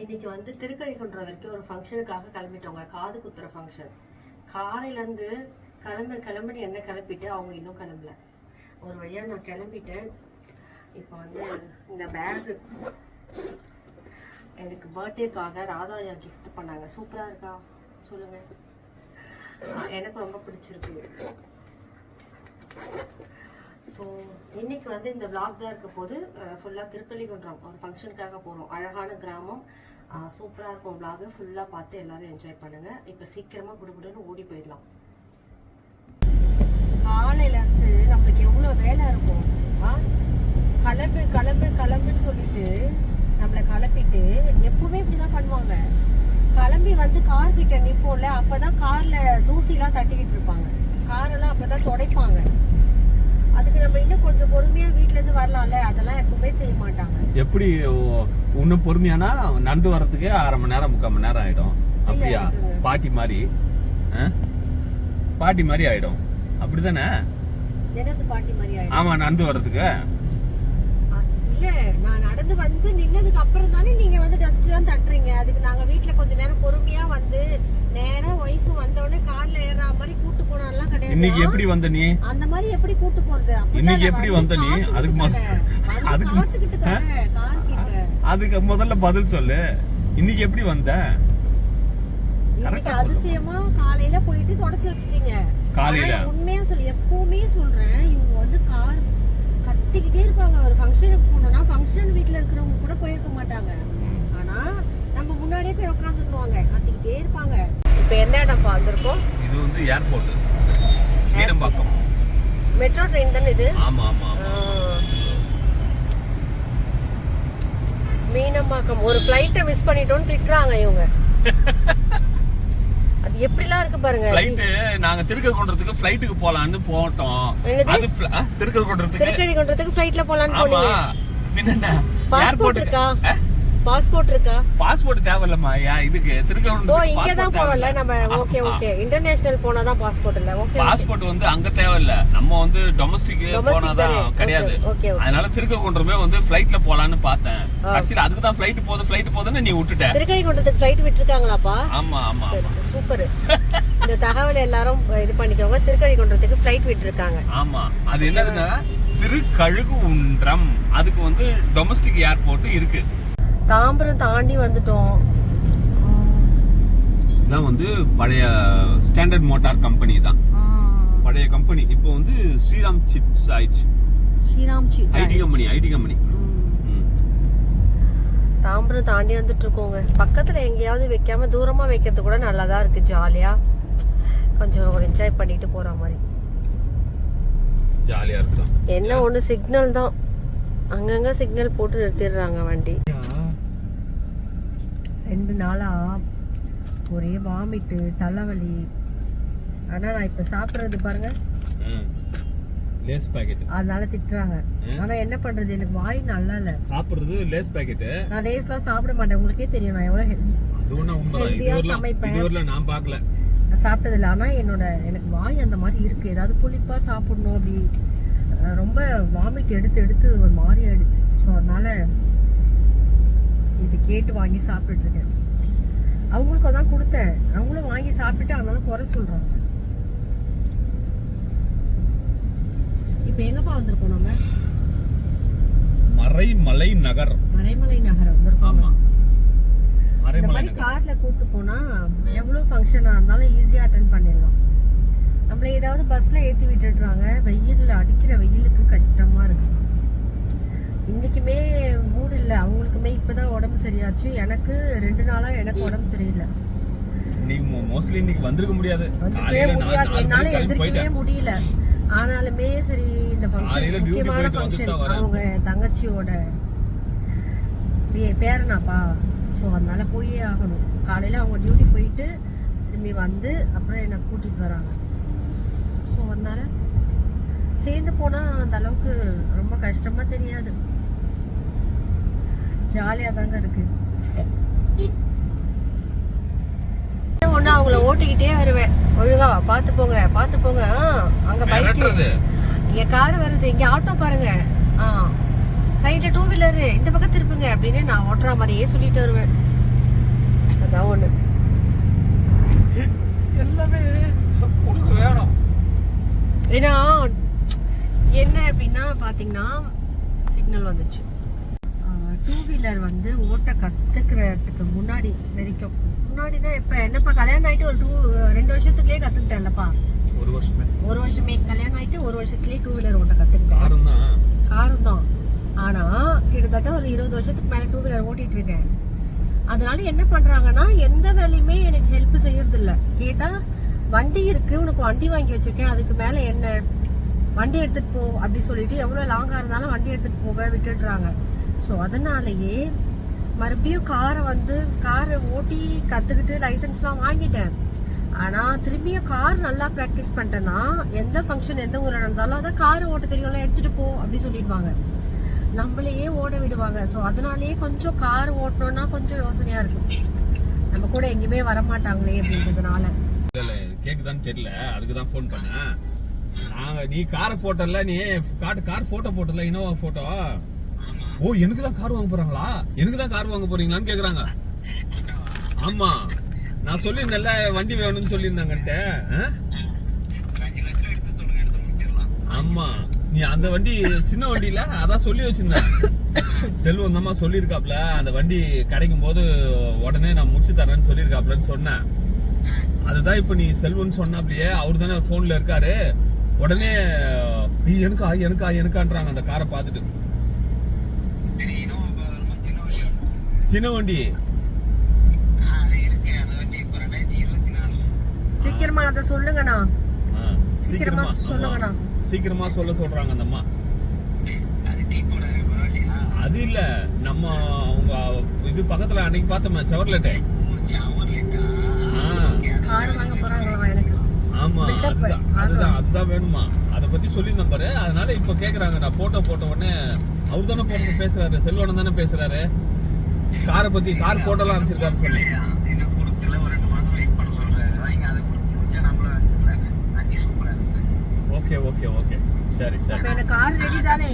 இன்னைக்கு வந்து திருக்கழிக்குன்றம் வரைக்கும் ஒரு ஃபங்க்ஷனுக்காக கிளம்பிட்டோங்க காது குத்துற ஃபங்க்ஷன் காலையிலேருந்து கிளம்ப கிளம்பி என்ன கிளப்பிட்டு அவங்க இன்னும் கிளம்பல. ஒரு வழியாக நான் கிளம்பிட்டேன். இப்போ வந்து இந்த பேகு எனக்கு பர்த்டேக்காக ராதாயா கிஃப்ட் பண்ணாங்க. சூப்பராக இருக்கா? சொல்லுங்கள் எனக்கு ரொம்ப பிடிச்சிருக்கு. ஸோ இன்னைக்கு வந்து இந்த விளாக் தான் இருக்க போது ஃபுல்லாக திருப்பள்ளிகுன்றம் ஒரு ஃபங்க்ஷனுக்காக போகிறோம் அழகான கிராமம். சூப்பராக இருக்கும் விளாகு ஃபுல்லாக பார்த்து எல்லாரும் என்ஜாய் பண்ணுங்க. இப்போ சீக்கிரமாக குடுகுடுன்னு ஓடி போயிடலாம். காலையிலேருந்து நம்மளுக்கு எவ்வளோ வேலை இருக்கும்? ஆ? கிளம்பு கிளம்பு கிளம்புன்னு சொல்லிட்டு நம்மளை கிளப்பிட்டு எப்பவுமே இப்படி தான் பண்ணுவாங்க. கிளம்பி வந்து கார் கிட்ட நிப்போம்ல அப்பதான் கார்ல தூசிலாம் தட்டிக்கிட்டு இருப்பாங்க. காரெல்லாம் அப்பதான் துடைப்பாங்க. அதுக்கு நம்ம இன்னும் கொஞ்சம் பொறுமையா வீட்ல இருந்து வரலாம்ல? அதெல்லாம் எப்பவுமே செய்ய மாட்டாங்க. எப்படி இன்னும் பொறுமையானா நடந்து வர்றதுக்கே அரை மணி நேரம் முக்கால் மணி நேரம் ஆயிடும். அப்படியா. பாட்டி மாதிரி? பாட்டி மாதிரி ஆயிடும். அப்படிதானே? என்னது பாட்டி மாதிரி ஆயிடும்? ஆமா நடந்து வர்றதுக்கு. அ, இல்ல நான் நடந்து வந்து நின்னதுக்கு அப்புறம் தானே நீங்க வந்து டஸ்ட் எல்லாம் தட்டுறீங்க. அதுக்கு நாங்க வீட்ல கொஞ்ச நேரம் பொறுமையா வந்து நேரா ஒய்ஃப் வந்த உடனே கார்ல ஏறுற மாதிரி கூட்டு போனாலாம் இன்னைக்கு கிடையாது எப்படி வந்த நீ? அந்த மாதிரி எப்படி கூட்டு போறது? இன்னைக்கு எப்படி வந்து நீ? அதுக்கு அதுக்கு- காத்துக்கிட்டு கடை, கார் கிட்ட. அதுக்கு முதல்ல பதில் சொல்லு. இன்னைக்கு எப்படி வந்த? இன்னைக்கு. அதிசயமா காலையில போயிட்டு தொடச்சு வச்சிட்டீங்க. காலையில? உண்மையா சொல்லி எப்பவுமே சொல்றேன் இவங்க வந்து கார் கத்திக்கிட்டே இருப்பாங்க. ஒரு ஃபங்க்ஷனுக்கு போனோம்னா ஃபங்க்ஷன் வீட்ல இருக்கிறவங்க கூட போயிருக்க மாட்டாங்க. முன்னாடியே போய் உட்காந்துருவாங்க கத்திக்கிட்டே இருப்பாங்க. இப்போ எந்த இடம் வந்திருக்கோம்? இது வந்து ஏர்போர்ட். மீனம்பாக்கம் மெட்ரோ ட்ரெயின் தானே இது? ஆமா ஆமா. மீனம்பாக்கம். ஒரு ஃப்ளைட்டை மிஸ் பண்ணிட்டோம்னு திட்டுறாங்க இவங்க. அது எப்படிலாம் இருக்கு பாருங்க. ஃப்ளைட்டு நாங்க திருக்கல்குன்றத்துக்கு ஃப்ளைட்டுக்கு போலான்னு போட்டோம்? அது திருக்கல்குன்றத்துக்கு திருக்கழிக்குன்றத்துக்கு ஃப்ளைட்ல போலான்னு ஆமா. போனீங்க. பின்ன பாஸ்போர்ட் இருக்கா? பாஸ்போர்ட் இருக்கா? பாஸ்போர்ட் தேவையில்லம்மா. யா இதுக்கு ஓ திருக்கல்குன்றத்துக்கு இங்க தான் போறோம்ல. நம்ம ஓகே. ஓகே இன்டர்நேஷனல் போனா தான் பாஸ்போர்ட் இல்ல. ஓகே பாஸ்போர்ட் வந்து அங்க தேவையில்ல. நம்ம வந்து டொமஸ்டிக் போனாதான் தானே? கிடையாது. அதனால திருக்கல்குன்றமே வந்து ஃப்ளைட்ல போலான்னு பார்த்தேன். கடைசியில அதுக்கு தான் ஃப்ளைட் போகுது ஃப்ளைட் போகுதுன்னு நீ விட்டுட்ட. திருக்கழிக்குன்றத்துக்கு ஃப்ளைட் விட்டுருக்காங்களாப்பா? ஆமா ஆமா சூப்பர் இந்த தகவல் எல்லாரும் இது பண்ணிக்கோங்க. திருக்கழிக்குன்றத்துக்கு ஃப்ளைட் விட்டுருக்காங்க. ஆமா. அது என்னதுன்னா திருக்கழுகுன்றம். அதுக்கு வந்து டொமஸ்டிக் ஏர்போர்ட் இருக்கு. தாம்பரம் தாண்டி வந்துட்டோம். இதான் வந்து பழைய ஸ்டாண்டர்ட் மோட்டார் கம்பெனி தான். பழைய கம்பெனி. இப்போ வந்து ஸ்ரீராம் சிப்ஸ் ஆயிடுச்சு. Sriram IT company IT company. Tambaram தாண்டி வந்துட்டு இருக்கோங்க பக்கத்துல எங்கேயாவது வைக்காம தூரமா வைக்கிறது கூட நல்லதா இருக்கு ஜாலியா. கொஞ்சம் என்ஜாய் பண்ணிட்டு போற மாதிரி. ஜாலியா இருக்கும் என்ன ஒண்ணு சிக்னல் தான். அங்கங்க சிக்னல் போட்டு நிறுத்திடுறாங்க வண்டி. ரெண்டு நாளா ஒரே வாமிட்டு தலைவலி. ஆனா நான் இப்ப சாப்பிடுறது பாருங்க. லேஸ் பாக்கெட் அதனால திட்டுறாங்க. ஆனா என்ன பண்றது? எனக்கு வாய் நல்லா இல்ல. சாப்பிடுறது லேஸ் பாக்கெட் நான் லேஸ்லாம் சாப்பிட மாட்டேன். உங்களுக்கே தெரியும். நான் எவ்வளவு அது ஒண்ணு உண்மைதான். சமைப்பேன். இதுவரையிலும் நான் பார்க்கல. நான் சாப்பிட்டது இல்லை ஆனா என்னோட எனக்கு வாய் அந்த மாதிரி இருக்கு. ஏதாவது புளிப்பா சாப்பிடணும் அப்படி. ரொம்ப வாமிட் எடுத்து எடுத்து ஒரு மாதிரி ஆயிடுச்சு. ஸோ அதனால இது கேட்டு வாங்கி சாப்பிட்டுட்டு இருக்கேன் அவங்களுக்கு அதான் கொடுத்தேன். அவங்களும் வாங்கி சாப்பிட்டுட்டு அதனால குறை சொல்றாங்க. இப்போ எங்கப்பா வந்திருக்கோம் நம்ம? மறைமலை நகர். மறைமலை நகரம் வந்திருக்கோம். ஆமா. இந்த மாதிரி நகர். கார்ல கூட்டு போனா எவ்வளவு ஃபங்க்ஷனா இருந்தாலும் ஈஸியா அட்டன் பண்ணிடலாம். நம்மள ஏதாவது பஸ்ல ஏத்தி விட்டுடுறாங்க. வெயில்ல அடிக்கிற வெயிலுக்கு கஷ்டமா இருக்கு. இன்னைக்குமே மூடு இல்ல. அவங்களுக்குமே இப்பதான் உடம்பு சரியாச்சு. எனக்கு ரெண்டு நாளா எனக்கு உடம்பு சரியில்லை. இன்னைக்கு மோஸ்ட்லி இன்னைக்கு வந்திருக்க முடியாது. என்னால எதிர்க்கவே முடியல. ஆனாலுமே சரி இந்த ஃபங்க்ஷன் முக்கியமான ஃபங்க்ஷன் தான். அவங்க தங்கச்சியோட பேரனாப்பா. ஸோ அதனால போயே ஆகணும். காலையில அவங்க டியூட்டி போயிட்டு திரும்பி வந்து அப்புறம் என்னை கூட்டிட்டு வராங்க. ஸோ அதனால சேர்ந்து போனா அந்த அளவுக்கு ரொம்ப கஷ்டமா தெரியாது. ஜாலியா தாங்க இருக்கு. ஒண்ணு அவங்கள ஓட்டிக்கிட்டே வருவேன். ஒழுங்கா பார்த்து போங்க பார்த்து போங்க. அங்க பைக் மிரட்டுறது. இங்க கார் வருது. இங்க ஆட்டோ பாருங்க. ஆ சைடுல டூ வீலரு இந்த பக்கம் திருப்புங்க அப்படின்னு நான் ஓட்டுற மாதிரியே சொல்லிட்டு வருவேன். ஏதாவது ஒண்ணு. எல்லாமே வேணும். ஏன்னா என்ன அப்படின்னா பாத்தீங்கன்னா சிக்னல் வந்துச்சு. டூ வீலர் வந்து ஓட்ட கத்துக்கிறதுக்கு முன்னாடி வரைக்கும். முன்னாடினா எப்ப? என்னப்பா கல்யாணம் ஆயிட்டு ஒரு டூ ரெண்டு வருஷத்துக்குள்ளே கத்துக்கிட்டேன்லப்பா. ஒரு வருஷமே. ஒரு வருஷமே. கல்யாணம் ஆயிட்டு ஒரு வருஷத்துலயே டூ வீலர் ஓட்ட கத்துக்கிட்டேன். காரம் தான் காரும் தான் ஆனா கிட்டத்தட்ட ஒரு இருபது வருஷத்துக்கு மேல டூ வீலர் ஓட்டிட்டு இருக்கேன். அதனால என்ன பண்றாங்கன்னா எந்த வேலையுமே எனக்கு ஹெல்ப் செய்யறது இல்ல கேட்டா வண்டி இருக்கு உனக்கு வண்டி வாங்கி வச்சிருக்கேன் அதுக்கு மேல என்ன? வண்டி எடுத்துட்டு போ அப்படி சொல்லிட்டு எவ்வளவு லாங்கா இருந்தாலும் வண்டி எடுத்துட்டு போக விட்டுடுறாங்க. ஸோ அதனாலேயே மறுபடியும் காரை வந்து காரை ஓட்டி கற்றுக்கிட்டு லைசன்ஸ்லாம் வாங்கிட்டேன். ஆனால் திரும்பியும் கார் நல்லா ப்ராக்டிஸ் பண்ணிட்டேன்னா எந்த ஃபங்க்ஷன் எந்த ஊரில் நடந்தாலும் அதை கார் ஓட்ட தெரியும்ல எடுத்துகிட்டு போ அப்படி சொல்லிடுவாங்க. நம்மளையே ஓட விடுவாங்க. ஸோ அதனாலேயே கொஞ்சம் கார் ஓட்டணும்னா கொஞ்சம் யோசனையாக இருக்கும் நம்ம கூட எங்கேயுமே வர மாட்டாங்களே அப்படின்றதுனால கேக்குதான்னு தெரியல. அதுக்கு தான் ஃபோன் பண்ணேன். நாங்கள் நீ காரை போட்டல நீ காட்டு கார் ஃபோட்டோ போட்டல இனோவா ஃபோட்டோ ஓ எனக்கு தான் கார் வாங்க போறாங்களா? எனக்கு தான் கார் வாங்க போறீங்களான்னு கேக்குறாங்க. ஆமா. நான் சொல்லியிருந்தேன்ல வண்டி வேணும்னு சொல்லியிருந்தாங்கன்ட்டு ஆ? ஆமா. நீ அந்த வண்டி சின்ன வண்டியில அதான் சொல்லி வச்சிருந்தேன். செல்வம் அம்மா சொல்லியிருக்காப்ல அந்த வண்டி கிடைக்கும் போது உடனே நான் முடிச்சு தரேன்னு சொல்லியிருக்காப்லன்னு சொன்னேன். அதுதான் இப்போ நீ செல்வன் சொன்னாப்லயே அவர் தானே போன்ல இருக்காரு. உடனே நீ எனக்கா எனக்கா எனக்கான்றாங்க அந்த காரை பார்த்துட்டு. சின்ன வண்டி. சீக்கிரமா அதை சொல்லுங்கண்ணா. சீக்கிரமா சொல்லுங்கண்ணா. சீக்கிரமா சொல்ல சொல்றாங்க அந்த அம்மா. அது இல்ல நம்ம அவங்க இது பக்கத்துல அன்னைக்கு பார்த்தோமே செவர்லெட் ஆமா. அதுதான் அதுதான் அதுதான் வேணுமா. அத பத்தி சொல்லியிருந்தேன் பாரு. அதனால இப்ப கேக்குறாங்க நான் போட்டோ போட்ட உடனே அவர் தானே போட்டோ பேசுறாரு செல்வனம் தானே பேசுறாரு. காரை பத்தி கார் போட்டோலாம் அனுப்பிச்சிருக்காரு சொன்னேன் ஓகே ஓகே ஓகே. சரி சரி. எனக்கு கார் ரெடி தானே?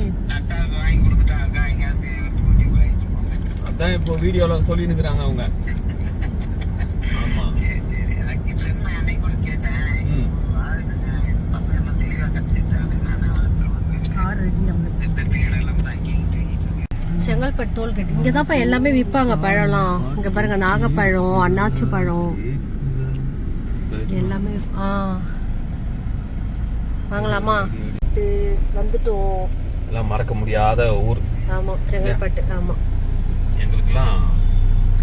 அதான் இப்போ வீடியோல சொல்லி நிக்கிறாங்க அவங்க ஆமா ம் கார் ரெடி நம்மளுக்கு செங்கல்பட்டு டோல்கேட் இங்க தான்ப்பா எல்லாமே விற்பாங்க பழம்லாம். இங்க பாருங்க நாகப்பழம் அன்னாச்சி பழம். எல்லாமே ஆ. வாங்கலாமா? வந்துட்டோம். எல்லாம் மறக்க முடியாத ஊர். ஆமா செங்கல்பட்டு ஆமா. எங்களுக்கெல்லாம்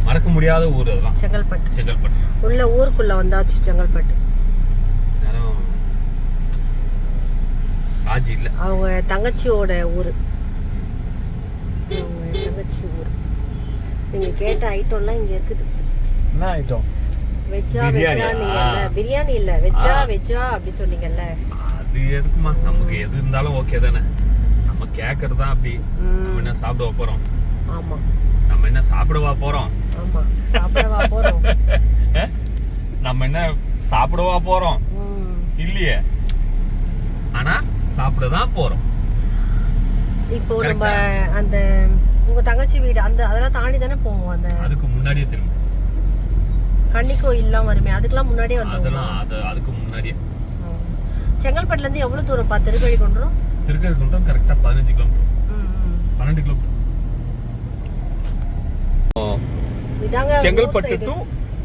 மறக்க முடியாத ஊர் அதெல்லாம். செங்கல்பட்டு. செங்கல்பட்டு. உள்ள ஊருக்குள்ள வந்தாச்சு செங்கல்பட்டு. நேரம் ராஜி இல்ல. அவங்க தங்கச்சியோட ஊர். தங்கச்சி ஊர் நீங்க கேட்ட ஐட்டம்லாம் இங்க இருக்குது. என்ன ஐட்டம் வெஜ்ஜா? வெஜ்ஜா நீங்கல்ல பிரியாணி இல்ல. வெஜ்ஜா. வெஜ்ஜா அப்படி சொன்னீங்கல்ல. அது எதுக்குமா? நமக்கு எது இருந்தாலும் ஓகே தானே. நம்ம கேக்குறது தான் அப்படி. நம்ம என்ன சாப்பிடவா போறோம்? ஆமா. நம்ம என்ன சாப்பிடவா போறோம்? ஆமா. சாப்பிடவா போறோம்? நம்ம என்ன சாப்பிடவா போறோம். இல்லையே. ஆனா சாப்பிட தான் போறோம். இப்போ நம்ம அந்த உங்க தங்கச்சி வீடு அந்த அதெல்லாம் தாண்டி தானே போவோம் அந்த அதுக்கு முன்னாடியே திரும்ப. கன்னி கோயில்லாம் வருமே அதுக்கெல்லாம் முன்னாடியே வந்தோம் அதெல்லாம் அது அதுக்கு முன்னாடியே. செங்கல்பட்டுல இருந்து எவ்வளவு தூரம் பா திருக்கழி கொண்டுரும் திருக்கழுக்குன்றம் கரெக்டா பதினஞ்சு கிலோமீட்டர் பன்னெண்டு kilometre Chengalpattu. To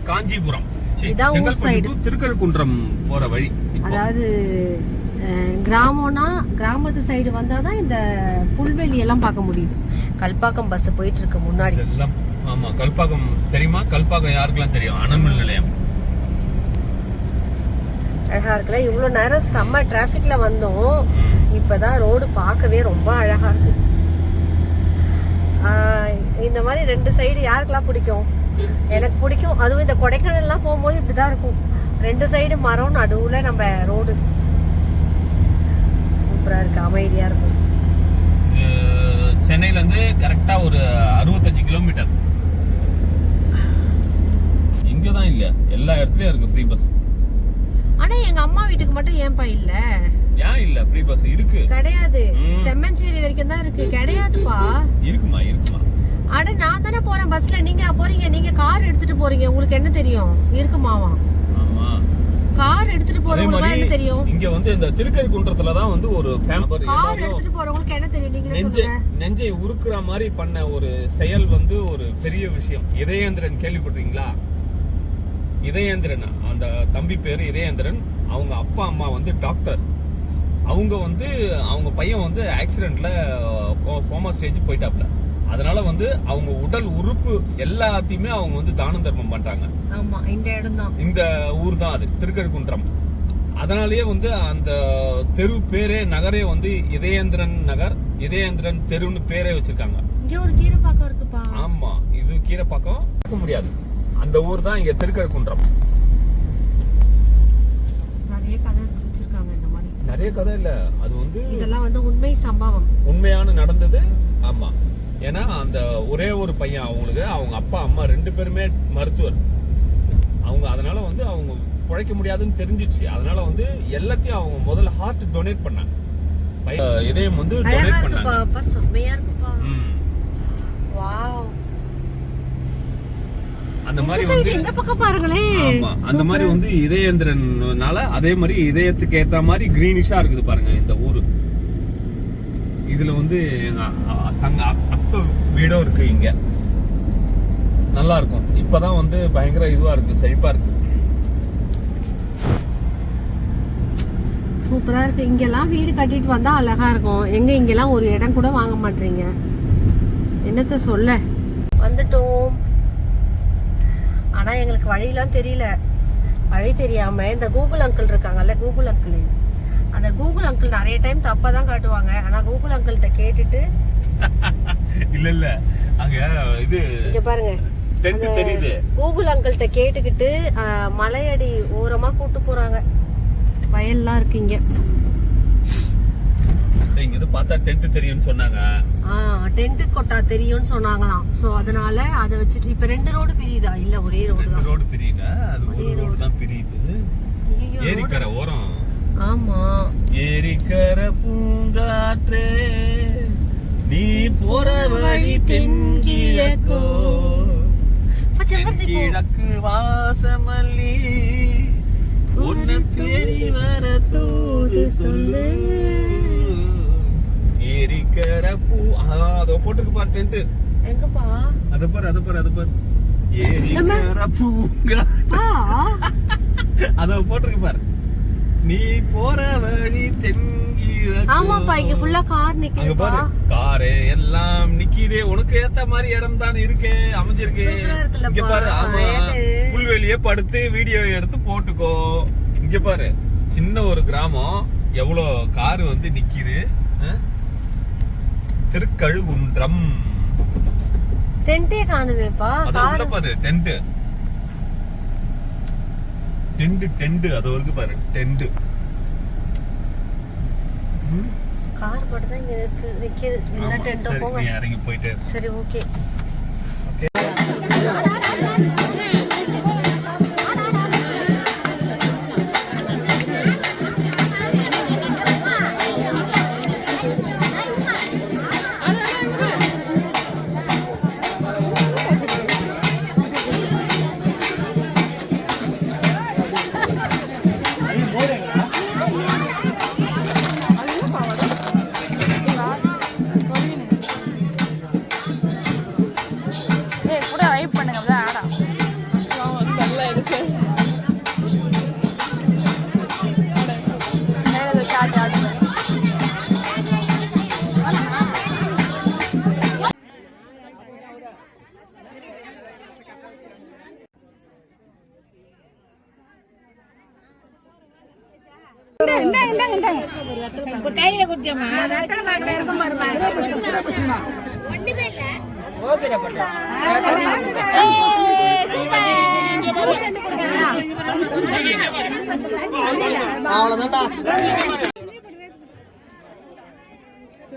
Kanchipuram. Chengalpattu. To Thirukazhukundram போற வழி. அதாவது கிராமம்னா கிராமத்து சைடு வந்தாதான் இந்த புல்வெளி எல்லாம் பார்க்க முடியுது. கல்பாக்கம் பஸ் போயிட்டு இருக்கு முன்னாடி. இதெல்லாம் ஆமா கல்பாக்கம் தெரியுமா? கல்பாக்கம் யாருக்கெல்லாம் தெரியும்? அனல்மின் நிலையம். அழகா இருக்குல்ல? இவ்வளவு நேரம் செம்ம டிராபிக்ல வந்தோம். இப்பதான் ரோடு பார்க்கவே ரொம்ப அழகா இருக்கு. இந்த மாதிரி ரெண்டு சைடு யாருக்கெல்லாம் பிடிக்கும்? எனக்கு பிடிக்கும். அதுவும் இந்த கொடைக்கானல்லாம் போகும்போது இப்படிதான் இருக்கும். ரெண்டு சைடு மரம் நடுவுல நம்ம ரோடு சூப்பரா இருக்கு. அமைதியா இருக்கும் இது சென்னையில இருந்து கரெக்டா ஒரு அறுபத்தஞ்சு கிலோமீட்டர். இங்கதான் இல்ல எல்லா இடத்துலயும் இருக்கு ஃப்ரீ பஸ் ஆனா எங்க அம்மா வீட்டுக்கு மட்டும் ஏன்பா இல்ல? ஏன் இல்ல? ஃப்ரீ பஸ் இருக்கு. கிடையாது. செம்மஞ்சேரி வரைக்கும் தான் இருக்கு. கிடையாதுப்பா. இருக்குமா இருக்குமா? அட நான் தானே போறேன் பஸ்ல நீங்க போறீங்க. நீங்க கார் எடுத்துட்டு போறீங்க. உங்களுக்கு என்ன தெரியும்? இருக்குமாவா ஆமா. கார் எடுத்துட்டு போறவங்களுக்கு என்ன தெரியும்? இங்க வந்து இந்த திருக்கழுக்குன்றத்துல தான் வந்து ஒரு கார் எடுத்துட்டு போறவங்களுக்கு என்ன தெரியும்? நீங்களே நெஞ்சை நெஞ்சை உருக்குற மாதிரி பண்ண ஒரு செயல் வந்து ஒரு பெரிய விஷயம். இதயேந்திரன் கேள்விப்பட்டிருக்கீங்களா? இதயேந்திரன்? அந்த தம்பி பேரு இதயேந்திரன். அவங்க அப்பா அம்மா வந்து டாக்டர் அவங்க வந்து அவங்க பையன் வந்து ஆக்சிடென்ட்ல கோமா ஸ்டேஜ் போயிட்டாப்ல. அதனால வந்து அவங்க உடல் உறுப்பு எல்லாத்தையுமே அவங்க வந்து தானம் தர்மம் பண்றாங்க. ஆமா இந்த இடம் தான் இந்த ஊர் தான் அது திருக்கழுக்குன்றம் அதனாலேயே வந்து அந்த தெரு பேரே நகரே வந்து இதயேந்திரன் நகர் இதயேந்திரன் தெருன்னு பேரே வச்சிருக்காங்க. இங்க ஒரு கீரை பாக்கம் இருக்குப்பா. ஆமா இது கீரை பக்கம் பார்க்க முடியாது. அந்த ஊர் தான் இங்க திருக்கழுக்குன்றம் நிறைய கதை வச்சிருக்காங்க இந்த மாதிரி. நிறைய கதை இல்ல அது வந்து இதெல்லாம் வந்து உண்மை சம்பவம். உண்மையான நடந்தது ஆமா. ஏன்னா அந்த ஒரே ஒரு பையன் அவங்களுக்கு அவங்க அப்பா அம்மா ரெண்டு பேருமே மருத்துவர். அவங்க அதனால வந்து அவங்க பிழைக்க முடியாதுன்னு தெரிஞ்சிச்சு. அதனால வந்து எல்லாத்தையும் அவங்க முதல்ல ஹார்ட் டொனேட் பண்ணாங்க. பைய- இதயம் வந்து டொனேட் பண்ணாங்க. அந்த மாதிரி வந்து இந்த பக்கம் பாருங்களேன். ஆமா அந்த மாதிரி வந்து இதயேந்திரனால அதே மாதிரி இதயத்துக்கு ஏத்த மாதிரி கிரீனிஷா இருக்குது பாருங்க இந்த ஊரு. இதில் வந்து தங்க அத்தை வீடும் இருக்குது இங்கே. நல்லா இருக்கும். இப்பதான் வந்து பயங்கர இதுவாக இருக்குது செழிப்பாக இருக்குது சூப்பராக இருக்குது இங்கெல்லாம் வீடு கட்டிட்டு வந்தால் அழகாக இருக்கும். எங்கே இங்கெல்லாம் ஒரு இடம் கூட வாங்க மாட்டீங்க? என்னத்த சொல்ல? வந்துட்டோம். ஆனால் எங்களுக்கு வழியெல்லாம் தெரியல. வழி தெரியாமல் இந்த கூகுள் அங்கிள் இருக்காங்கல்ல கூகுள் அங்கிள். அந்த கூகுள் அங்கிள் நிறைய டைம் தப்பா தான் காட்டுவாங்க. ஆனா கூகுள் அங்கிள்கிட்ட கேட்டுட்டு இல்ல இல்ல. அங்க இது இங்க பாருங்க. கூகுள் அங்கிள்கிட்ட கேட்டுக்கிட்டு மலையடி ஓரமா கூட்டு போறாங்க. வயல்லாம் இருக்கு இங்க. இங்க இருந்து பார்த்தா டென்ட் தெரியும்னு சொன்னாங்க. டென்ட் கொட்டா தெரியும்னு சொன்னாங்களாம். சோ அதனால அதை வச்சுட்டு இப்ப ரெண்டு ரோடு பிரியுதா? இல்ல ஒரே ரோடு தான். ரோடு பிரியுங்க அது ஒரே ரோடு தான் பிரியுது. ஏரிக்கரை ஓரம். ஆமா. ஏரிக்கர பூங்காற்றே நீ போற வழி தென்கிழக்கோ. கிழக்கு வாசமல்லி உன்னை தேடி வர தூது சொல்லு. ஏரிக்கர பூ அதோ போட்டுருக்கு பாரு டென்ட் எங்கப்பா? அது பாரு அது பாரு அது பாரு. ஏரிக்கர பூங்கா அத போட்டிருக்கு பாரு. நீ போற வழி ஆமாப்பா இங்க ஃபுல்லா கார் நிக்குதுப்பா. பாரு காரு எல்லாம் நிக்கிதே. உனக்கு ஏத்த மாதிரி இடம் தான் இருக்கு அமைஞ்சிருக்கு. இங்க பாரு ஆமா. புல்வெளியே படுத்து வீடியோ எடுத்து போட்டுக்கோ. இங்க பாரு சின்ன ஒரு கிராமம். எவ்வளவு காரு வந்து நிக்கிது? திருக்கழுகுன்றம். டென்ட்டே காணுமேப்பா. அது கார். உள்ள பாரு டென்ட் டென்ட் டென்ட் அது இருக்கு பாரு டென்ட். கார் மட்டும் தான் இங்க நிறுத்து- நிக்குது. இந்த டென்ட்டோ சரி போங்க. இறங்கி போயிட்டு. சரி ஓகே. கையில குடிச்சோமா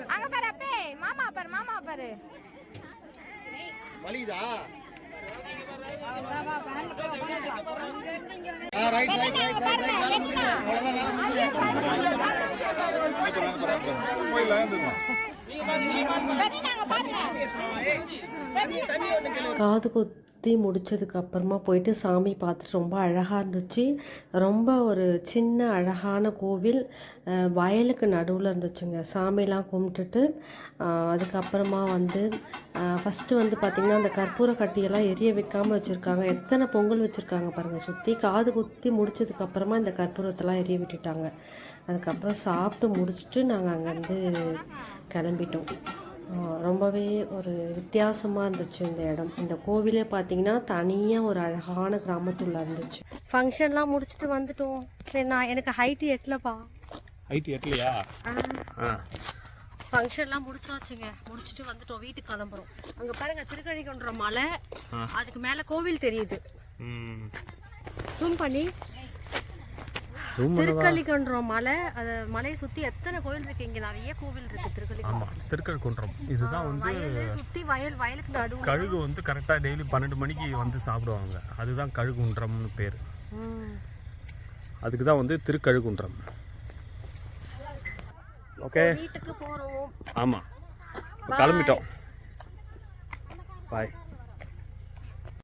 அங்க பாரு அப்பே மாமா பாரு மாமா பாரு காது குத்த. சுற்றி முடித்ததுக்கு அப்புறமா போயிட்டு சாமி பார்த்துட்டு ரொம்ப அழகாக இருந்துச்சு. ரொம்ப ஒரு சின்ன அழகான கோவில் வயலுக்கு நடுவில் இருந்துச்சுங்க. சாமிலாம் கும்பிட்டுட்டு அதுக்கப்புறமா வந்து ஃபஸ்ட்டு வந்து பார்த்திங்கன்னா அந்த கற்பூர கட்டியெல்லாம் எரிய வைக்காமல் வச்சுருக்காங்க. எத்தனை பொங்கல் வச்சுருக்காங்க பாருங்கள் சுற்றி காது குத்தி முடித்ததுக்கப்புறமா இந்த கற்பூரத்தெல்லாம் எரிய விட்டுட்டாங்க. அதுக்கப்புறம் சாப்பிட்டு முடிச்சுட்டு நாங்கள் அங்கேருந்து கிளம்பிட்டோம். ரொம்பவே ஒரு வித்தியாசமாக இருந்துச்சு இந்த இடம். இந்த கோவிலே பார்த்தீங்கன்னா தனியாக ஒரு அழகான கிராமத்துள்ள இருந்துச்சு. ஃபங்க்ஷன்லாம் முடிச்சுட்டு வந்துட்டோம். சரி நான் எனக்கு ஹைட்டு எட்டலப்பா. ஐடி எட்டலையா? ஆ. ஃபங்க்ஷன்லாம் முடிச்சாச்சுங்க. முடிச்சுட்டு வந்துட்டோம். வீட்டுக்கு கிளம்புறோம். அங்கே பாருங்க திருக்கழிக்குன்ற மலை. அதுக்கு மேலே கோவில் தெரியுது. ம். ஜூம் பண்ணி. திருக்கழிக்குன்றம் மலை அது மலையை சுற்றி எத்தனை கோவில் இருக்கு? இங்கே நிறைய கோவில் இருக்கு திருக்கழிக்குன்றம் ஆமாம் திருக்கழுக்குன்றம் இதுதான் வந்து சுற்றி வயல் வயலுக்கு நடுவு கழுகு வந்து கரெக்டாக டெய்லி பன்னெண்டு மணிக்கு வந்து சாப்பிடுவாங்க. அதுதான் கழுகுன்றம்னு பேர். அதுக்கு தான் வந்து திருக்கழுகுன்றம். ஓகே. வீட்டுக்கு போகிறோம் ஆமாம் கிளம்பிட்டோம். பாய்.